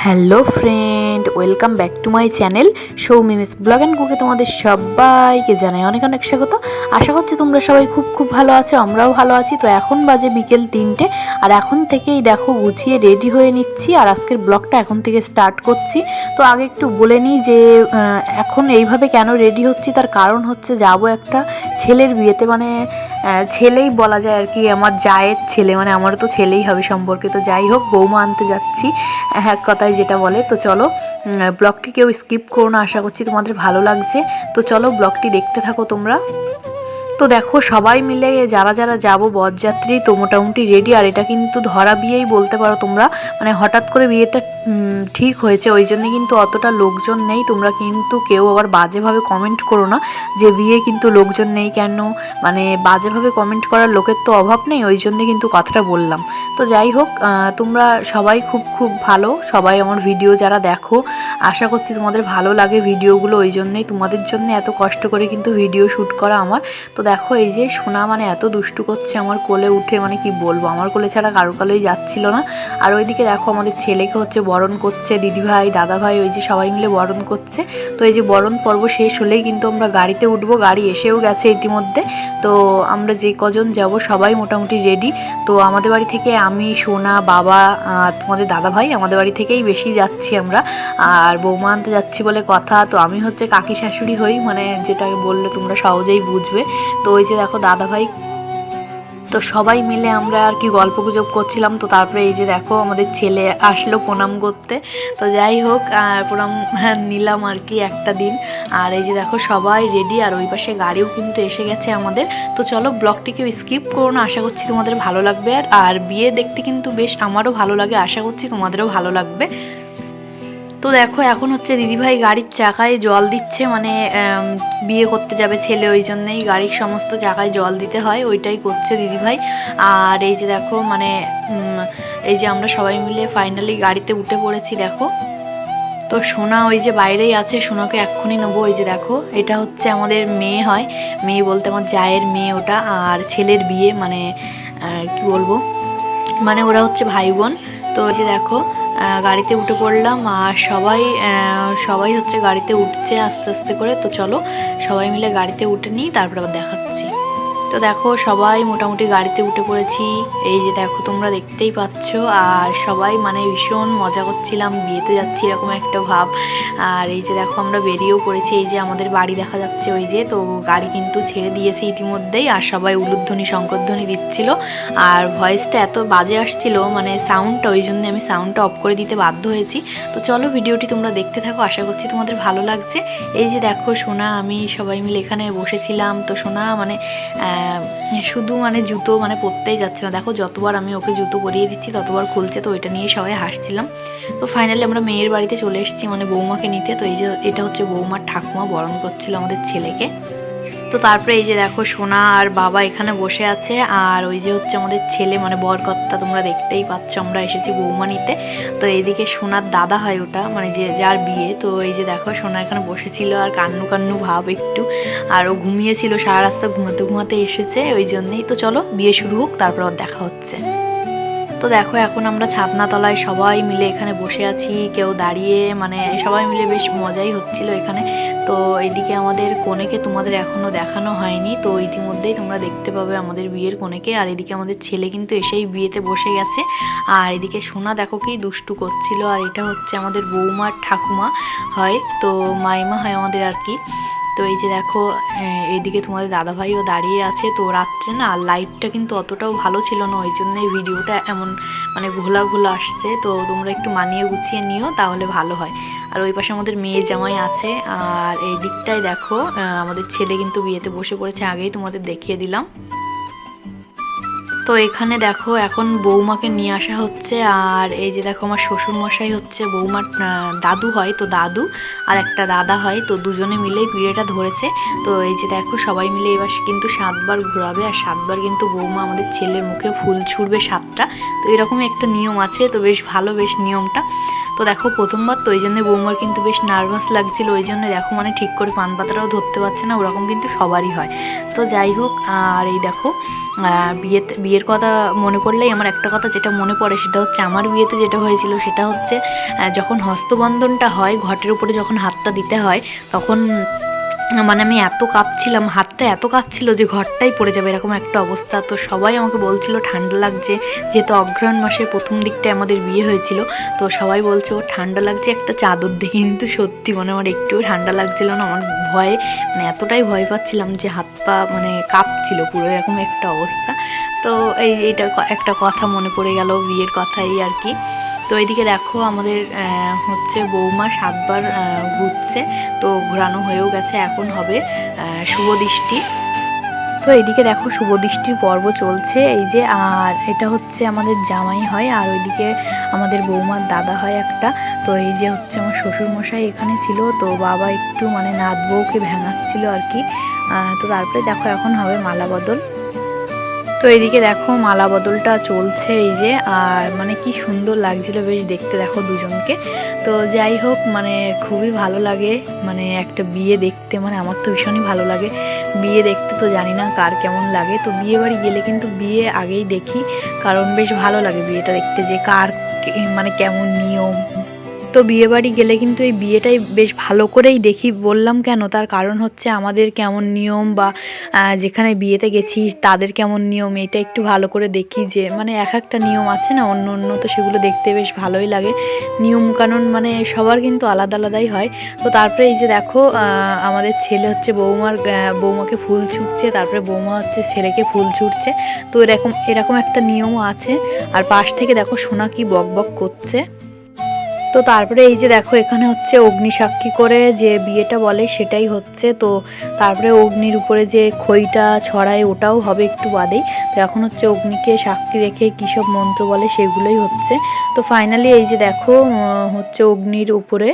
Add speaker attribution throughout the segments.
Speaker 1: Hello friend, welcome back to my channel Soumi miss vlog and কুকে তোমাদের সবাইকে জানাই অনেক অনেক স্বাগত। আশা করছি তোমরা সবাই খুব খুব ভালো আছো, আমরাও ভালো আছি। তো এখন বাজে বিকেল তিনটে আর এখন থেকেই দেখো গুছিয়ে রেডি হয়ে নিচ্ছি আর আজকের ব্লগটা এখন থেকে স্টার্ট করছি। তো আগে একটু বলে নিই যে এখন এইভাবে কেন রেডি হচ্ছি তার কারণ হচ্ছে যাব একটা ছেলের বিয়েতে। মানে ছেলেই বলা যায় আর কি, আমার জায়ের ছেলে মানে আমারও তো ছেলেই হবে সম্পর্কে। তো যাই হোক, বৌমা আনতে যাচ্ছি এক কথায় যেটা বলে। তো চলো ব্লগটি কেউ স্কিপ করো না, আশা করছি তোমাদের ভালো লাগছে। তো চলো, ব্লগটি দেখতে থাকো তোমরা। তো দেখো, সবাই মিলে যারা যারা যাব বরযাত্রী তো মোটামুটি রেডি আর এটা কিন্তু ধরা বিয়েই বলতে পারো তোমরা। মানে হঠাৎ করে বিয়েটা ঠিক হয়েছে, ওই জন্যে কিন্তু অতটা লোকজন নেই। তোমরা কিন্তু কেউ আবার বাজেভাবে কমেন্ট করো না যে বিয়ে কিন্তু লোকজন নেই কেন? মানে বাজেভাবে কমেন্ট করার লোকের তো অভাব নেই, ওই জন্যে কিন্তু কথাটা বললাম। তো যাই হোক তোমরা সবাই খুব খুব ভালো। সবাই আমার ভিডিও যারা দেখো আশা করছি তোমাদের ভালো লাগে ভিডিওগুলো, ওই জন্যই তোমাদের জন্য এত কষ্ট করে কিন্তু ভিডিও শ্যুট করা আমার। তো দেখো, এই যে সোনা মানে এত দুষ্টু করছে আমার কোলে উঠে মানে কি বলব, আমার কোলে ছাড়া কারও কালোই যাচ্ছিল না। আর ওইদিকে দেখো, আমাদের ছেলেকে হচ্ছে বরণ করছে, দিদিভাই, দাদাভাই, ওই যে সবাই মিলে বরণ করছে। তো এই যে বরণ পর্ব শেষ হলেই কিন্তু আমরা গাড়িতে উঠবো, গাড়ি এসেও গেছে ইতিমধ্যে। তো আমরা যে কজন যাব, সবাই মোটামুটি রেডি তো আমাদের বাড়ি থেকে আমি, সোনা, বাবা তোমাদের দাদা ভাই আমাদের বাড়ি থেকেই বেশি যাচ্ছি আমরা। আর বৌমা আনতে যাচ্ছি বলে কথা, তো আমি হচ্ছে কাকি শাশুড়ি হই মানে যেটাকে বললে তোমরা সহজেই বুঝবে। তো ওই যে দেখো দাদা ভাই, তো সবাই মিলে আমরা আর কি গল্প গুজব করছিলাম, তো তারপরে এই যে দেখো আমাদের ছেলে আসলো প্রণাম করতে। তো যাই হোক আর প্রণাম নিলাম আর কি একটা দিন। আর এই যে দেখো সবাই রেডি আর ওই পাশে গাড়িও কিন্তু এসে গেছে আমাদের। তো চলো ব্লগটিকেও স্কিপ করো না, আশা করছি তোমাদের ভালো লাগবে। আর আর বিয়ে দেখতে কিন্তু বেশ আমারও ভালো লাগে, আশা করছি তোমাদেরও ভালো লাগবে। তো দেখো, এখন হচ্ছে দিদিভাই গাড়ির চাকায় জল দিচ্ছে মানে বিয়ে করতে যাবে ছেলে, ওই জন্যেই গাড়ির সমস্ত চাকায় জল দিতে হয়, ওইটাই করছে দিদিভাই। আর এই যে দেখো মানে এই যে আমরা সবাই মিলে ফাইনালি গাড়িতে উঠে পড়েছি, দেখো। তো সোনা ওই যে বাইরেই আছে, সোনাকে এক্ষুনি নেব ওই যে দেখো, এটা হচ্ছে আমাদের মেয়ে হয়, মেয়ে বলতে আমার জায়ের মেয়ে ওটা, আর ছেলের বিয়ে মানে কি বলব মানে ওরা হচ্ছে ভাই বোন, তো ওই যে দেখো গাড়িতে উঠে পড়লাম আর সবাই সবাই হচ্ছে গাড়িতে উঠছে আস্তে আস্তে করে। তো চলো, সবাই মিলে গাড়িতে উঠে নিই, তারপর আবার দেখাচ্ছি। তো দেখো, সবাই মোটামুটি গাড়িতে উঠে পড়েছি। এই যে দেখো, তোমরা দেখতেই পাচ্ছ। আর সবাই মানে ভীষণ মজা করছিলাম, বিয়েতে যাচ্ছি এরকম একটা ভাব। আর এই যে দেখো, আমরা বেরিয়েও পড়েছি। এই যে আমাদের বাড়ি দেখা যাচ্ছে ওই যে, তো গাড়ি কিন্তু ছেড়ে দিয়েছে ইতিমধ্যেই। আর সবাই উলুধ্বনি, শঙ্করধ্বনি দিচ্ছিল। আর ভয়েসটা এত বাজে আসছিল মানে সাউন্ডটা ওই জন্য আমি সাউন্ডটা অফ করে দিতে বাধ্য হয়েছি। তো চলো ভিডিওটি তোমরা দেখতে থাকো, আশা করছি তোমাদের ভালো লাগছে। এই যে দেখো, সোনা, আমি সবাই মিলে এখানে বসেছিলাম। তো সোনা মানে শুধু মানে জুতো মানে পরতেই যাচ্ছে না। দেখো, যতবার আমি ওকে জুতো পরিয়ে দিচ্ছি, ততবার খুলছে, তো ওইটা নিয়ে সবাই হাসছিলাম। তো ফাইনালি আমরা মেয়ের বাড়িতে চলে এসেছি মানে বৌমাকে নিতে। তো এই যে, এটা হচ্ছে বৌমার ঠাকুমা বরণ করছিল আমাদের ছেলেকে। তো তারপরে এই যে দেখো সোনা আর বাবা এখানে বসে আছে, আর ওই যে হচ্ছে আমাদের ছেলে মানে বরকর্তা তোমরা দেখতেই পাচ্ছ, আমরা এসেছি বৌমা নিতে। তো এইদিকে সোনার দাদা হয় ওটা মানে যে যার বিয়ে, তো এই যে দেখো সোনা এখানে বসেছিল, আর কান্নু কান্নু ভাব একটু, আর ও ঘুমিয়েছিল, সারা রাস্তা ঘুমাতে ঘুমাতে এসেছে, ওই জন্যেই। তো চলো, বিয়ে শুরু হোক, তারপর দেখা হচ্ছে। তো দেখো, এখন আমরা ছাদনা তলায় সবাই মিলে এখানে বসে আছি, কেউ দাঁড়িয়ে মানে সবাই মিলে বেশ মজাই হচ্ছিল এখানে। তো এদিকে আমাদের কনেকে তোমাদের এখনও দেখানো হয়নি, তো ইতিমধ্যেই তোমরা দেখতে পাবে আমাদের বিয়ের কনেকে। আর এদিকে আমাদের ছেলে কিন্তু এসেই বিয়েতে বসে গেছে। আর এদিকে সোনা দেখো কি দুষ্টু করছিল, আর এটা হচ্ছে আমাদের বৌমার ঠাকুমা হয়, তো মাইমা হয় আমাদের আর কি। তো এই যে দেখো আহ, এইদিকে তোমাদের দাদাভাইও দাঁড়িয়ে আছে। তো রাত্রে না লাইটটা কিন্তু অতটাও ভালো ছিল না ওই জন্য এই ভিডিওটা এমন মানে ঘোলা ঘোলা আসছে। তো তোমরা একটু মানিয়ে গুছিয়ে নিও তাহলে ভালো হয়। আর ওই পাশে আমাদের মেয়ে জামাই আছে। আর এই দিকটাই দেখো আমাদের ছেলে কিন্তু বিয়েতে বসে পড়েছে আগেই তোমাদের দেখিয়ে দিলাম। তো এখানে দেখো এখন বৌমাকে নিয়ে আসা হচ্ছে, আর এই যে দেখো আমার শ্বশুরমশাই হচ্ছে বৌমার দাদু হয়, তো দাদু আর একটা দাদা হয়, তো দুজনে মিলেই পিড়েটা ধরেছে। তো এই যে দেখো সবাই মিলে এবার কিন্তু সাতবার ঘোরাবে, আর সাতবার কিন্তু বৌমা আমাদের ছেলের মুখে ফুল ছুড়বে সাতটা। তো এরকমই একটা নিয়ম আছে, তো বেশ ভালো বেশ নিয়মটা। তো দেখো, প্রথমবার তো ওই জন্য বৌমার কিন্তু বেশ নার্ভাস লাগছিল, ওই জন্য দেখো মানে ঠিক করে পান পাতাটাও ধরতে পারছে না, ওরকম কিন্তু সবারই হয়। তো যাই হোক, আর এই দেখো বিয়েতে, বিয়ের কথা মনে পড়লেই আমার একটা কথা যেটা মনে পড়ে সেটা হচ্ছে আমার বিয়েতে যেটা হয়েছিল সেটা হচ্ছে যখন হস্তবন্ধনটা হয়, ঘটের উপরে যখন হাতটা দিতে হয়, তখন মানে আমি এত কাঁপছিলাম, হাতটা এত কাঁপছিল যে ঘরটাই পড়ে যাবে এরকম একটা অবস্থা। তো সবাই আমাকে বলছিল, ঠান্ডা লাগছে, যেহেতু অগ্রহণ মাসের প্রথম দিকটায় আমাদের বিয়ে হয়েছিল, তো সবাই বলছে, ও, ঠান্ডা লাগছে একটা চাদর দিয়ে। কিন্তু সত্যি মানে আমার একটুও ঠান্ডা লাগছিল না, আমার ভয়ে মানে এতটাই ভয় পাচ্ছিলাম যে হাত পা মানে কাঁপছিল পুরো এরকম একটা অবস্থা। তো এই এটা একটা কথা মনে পড়ে গেল বিয়ের কথাই আর কি। তো এদিকে দেখো আমাদের হচ্ছে বৌমা সাতবার ঘুরছে। তো ঘোরানো হয়েও গেছে, এখন হবে শুভ দৃষ্টি। তো এদিকে দেখো শুভ দৃষ্টির পর্ব চলছে। এই যে, আর এটা হচ্ছে আমাদের জামাই হয়, আর ওইদিকে আমাদের বৌমার দাদা হয় একটা। তো এই যে হচ্ছে আমার শ্বশুরমশাই এখানে ছিল, তো বাবা একটু মানে নাত বউকে ভেঙাচ্ছিল আর কি। তো তারপরে দেখো এখন হবে মালা বদল। তো এদিকে দেখো মালা বদলটা চলছে এই যে, আর মানে কি সুন্দর লাগছিল বেশ দেখতে দেখো দুজনকে। তো যাই হোক মানে খুবই ভালো লাগে মানে একটা বিয়ে দেখতে মানে আমার তো ভীষণই ভালো লাগে। বিয়ে দেখতে তো জানি না কার কেমন লাগে, তো বিয়ে বাড়ি গেলে কিন্তু বিয়ে আগেই দেখি, কারণ বেশ ভালো লাগে বিয়েটা দেখতে যে কার মানে কেমন নিয়ম তো বিয়ে বাড়ি গেলে কিন্তু এই বিয়েটাই বেশ ভালো করেই দেখি। বললাম কেন? তার কারণ হচ্ছে আমাদের কেমন নিয়ম বা যেখানে বিয়েতে গেছি তাদের কেমন নিয়ম এটা একটু ভালো করে দেখি যে মানে এক একটা নিয়ম আছে না? অন্য অন্য তো সেগুলো দেখতে বেশ ভালোই লাগে। নিয়ম কানুন মানে সবার কিন্তু আলাদা আলাদাই হয়। তো তারপরে এই যে দেখো আমাদের ছেলে হচ্ছে বৌমার বৌমাকে ফুল ছুটছে, তারপরে বৌমা হচ্ছে ছেলেকে ফুল ছুটছে। তো এরকম এরকম একটা নিয়মও আছে। আর পাশ থেকে দেখো সোনা কি বক বক করছে। তো তারপরে এই যে দেখো, এখানে হচ্ছে অগ্নি সাক্ষী করে যে বিয়েটা বলে সেটাই হচ্ছে। তো তারপরে অগ্নির উপরে যে খইটা ছড়ায় ওটাও হবে একটু বাদেই। তো এখন হচ্ছে অগ্নিকে সাক্ষী রেখে কী সব মন্ত্র বলে সেগুলোই হচ্ছে। তো ফাইনালি এই যে দেখো হচ্ছে অগ্নির উপরে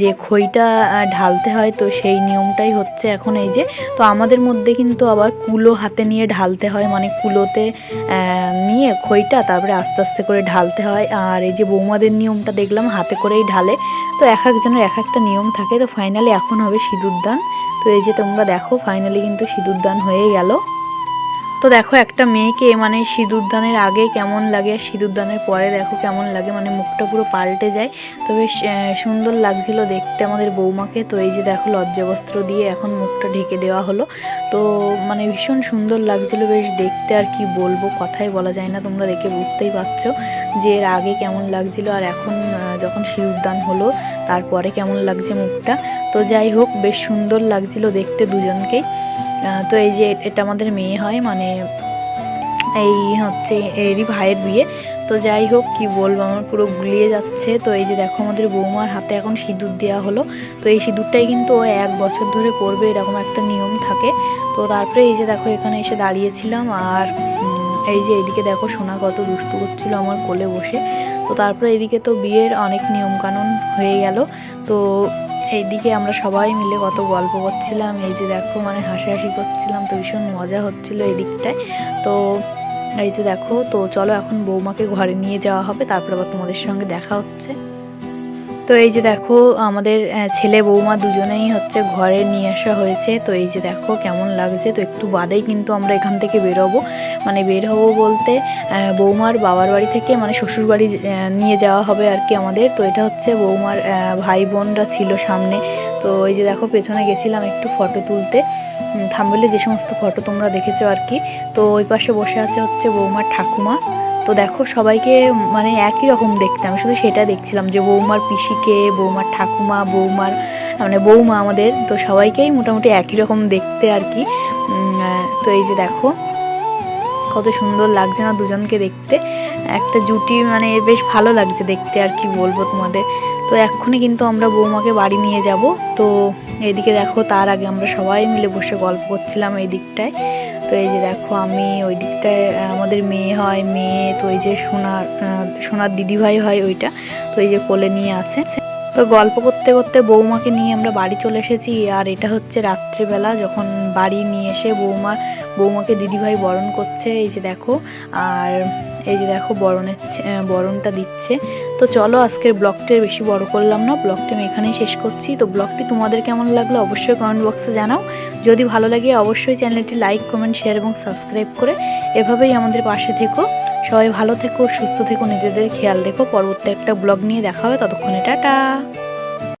Speaker 1: যে খইটা ঢালতে হয়, তো সেই নিয়মটাই হচ্ছে এখন এই যে। তো আমাদের মধ্যে কিন্তু আবার কুলো হাতে নিয়ে ঢালতে হয় মানে কুলোতে নিয়ে খইটা তারপরে আস্তে আস্তে করে ঢালতে হয়। আর এই যে বৌমাদের নিয়মটা দেখলাম, হাতে করেই ঢালে। তো এক একজনের এক একটা নিয়ম থাকে। তো ফাইনালি এখন হবে সিঁদুরদান। তো এই যে তোমরা দেখো ফাইনালি কিন্তু সিঁদুরদান হয়ে গেল। তো দেখো একটা মেয়েকে মানে সিঁদুরদানের আগে কেমন লাগে আর সিঁদুরদানের পরে দেখো কেমন লাগে মানে মুখটা পুরো পাল্টে যায়। তো বেশ সুন্দর লাগছিল দেখতে আমাদের বৌমাকে। তো এই যে দেখো লজ্জাবস্ত্র দিয়ে এখন মুখটা ঢেকে দেওয়া হলো। তো মানে ভীষণ সুন্দর লাগছিল, বেশ দেখতে আর কি বলব, কথাই বলা যায় না, তোমরা দেখে বুঝতেই পারছ যে এর আগে কেমন লাগছিল। আর এখন যখন সিঁদুরদান হলো, তারপরে কেমন লাগছে মুখটা। তো যাই হোক বেশ সুন্দর লাগছিল দেখতে দুজনকেই আহ, তো এই যে এটা আমাদের মেয়ে হয় মানে এই হচ্ছে এরই ভাইয়ের বিয়ে। তো যাই হোক কি বলব আমার পুরো গুলিয়ে যাচ্ছে। তো এই যে দেখো আমাদের বৌমার হাতে এখন সিঁদুর দেওয়া হলো। তো এই সিঁদুরটাই কিন্তু ও এক বছর ধরে পরবে এরকম একটা নিয়ম থাকে। তো তারপরে এই যে দেখো এখানে এসে দাঁড়িয়েছিলাম আর এই যে এদিকে দেখো সোনা কত দুষ্টু করছিল আমার কোলে বসে। তো তারপরে এদিকে তো বিয়ের অনেক নিয়মকানুন হয়ে গেল। তো এইদিকে আমরা সবাই মিলে কত গল্প করছিলাম, এই যে দেখো মানে হাসাহাসি করছিলাম, তো ভীষণ মজা হচ্ছিল এই দিকটায়। তো এই যে দেখো, তো চলো এখন বৌমাকে ঘরে নিয়ে যাওয়া হবে, তারপর আবার তোমাদের সঙ্গে দেখা হচ্ছে। তো এই যে দেখো, আমাদের ছেলে বৌমা দুজনেই হচ্ছে ঘরে নিয়ে আসা হয়েছে। তো এই যে দেখো কেমন লাগছে। তো একটু বাদেই কিন্তু আমরা এখান থেকে বেরোবো। মানে বের হব বলতে বৌমার বাবার বাড়ি থেকে মানে শ্বশুর বাড়ি নিয়ে যাওয়া হবে আর কি আমাদের। তো এটা হচ্ছে বৌমার ভাই বোনরা ছিল সামনে। তো এই যে দেখো পেছনে গেছিলাম একটু ফটো তুলতে। থামবেলে যে সমস্ত ফটো তোমরা দেখেছ আর কি। তো ওই পাশে বসে আছে হচ্ছে বৌমার ঠাকুমা। তো দেখো সবাইকে মানে একই রকম দেখতে। আমি শুধু সেটা দেখছিলাম যে বৌমার পিসিকে, বৌমার ঠাকুমা, বৌমার মানে বৌমা আমাদের, তো সবাইকেই মোটামুটি একই রকম দেখতে আর কি। তো এই যে দেখো, কত সুন্দর লাগছে না দুজনকে দেখতে। একটা জুটি মানে বেশ ভালো লাগছে দেখতে আর কি বলব তোমাদের। তো এক্ষুনি কিন্তু আমরা বৌমাকে বাড়ি নিয়ে যাব। তো এদিকে দেখো, তার আগে আমরা সবাই মিলে বসে গল্প করছিলাম এই দিকটায়। তো এই যে দেখো আমি ওই দিকটায় আমাদের মেয়ে হয়, মেয়ে, তো এই যে সোনার সোনার দিদিভাই হয় ওইটা, তো এই যে কোলে নিয়ে আছে। তো গল্প করতে করতে বৌমাকে নিয়ে আমরা বাড়ি চলে এসেছি, আর এটা হচ্ছে রাত্রিবেলা যখন বাড়ি নিয়ে এসে বৌমা, বৌমাকে দিদিভাই বরণ করছে, এই যে দেখো, আর এই যে দেখো বরণের বরণটা দিচ্ছে। তো চলো আজকের ব্লগটি বেশি বড় করলাম না, ব্লগটি আমি এখানেই শেষ করছি। তো ব্লগটি তোমাদের কেমন লাগল অবশ্যই কমেন্ট বক্সে জানাও। যদি ভালো লাগে অবশ্যই চ্যানেলটি লাইক কমেন্ট শেয়ার এবং সাবস্ক্রাইব করে এভাবেই আমাদের পাশে থেকো। সবাই ভালো থেকো, সুস্থ থেকো, নিজেদের খেয়াল রেখো। পরবর্তী একটা ব্লগ নিয়ে দেখা হবে, ততক্ষণে টাটা।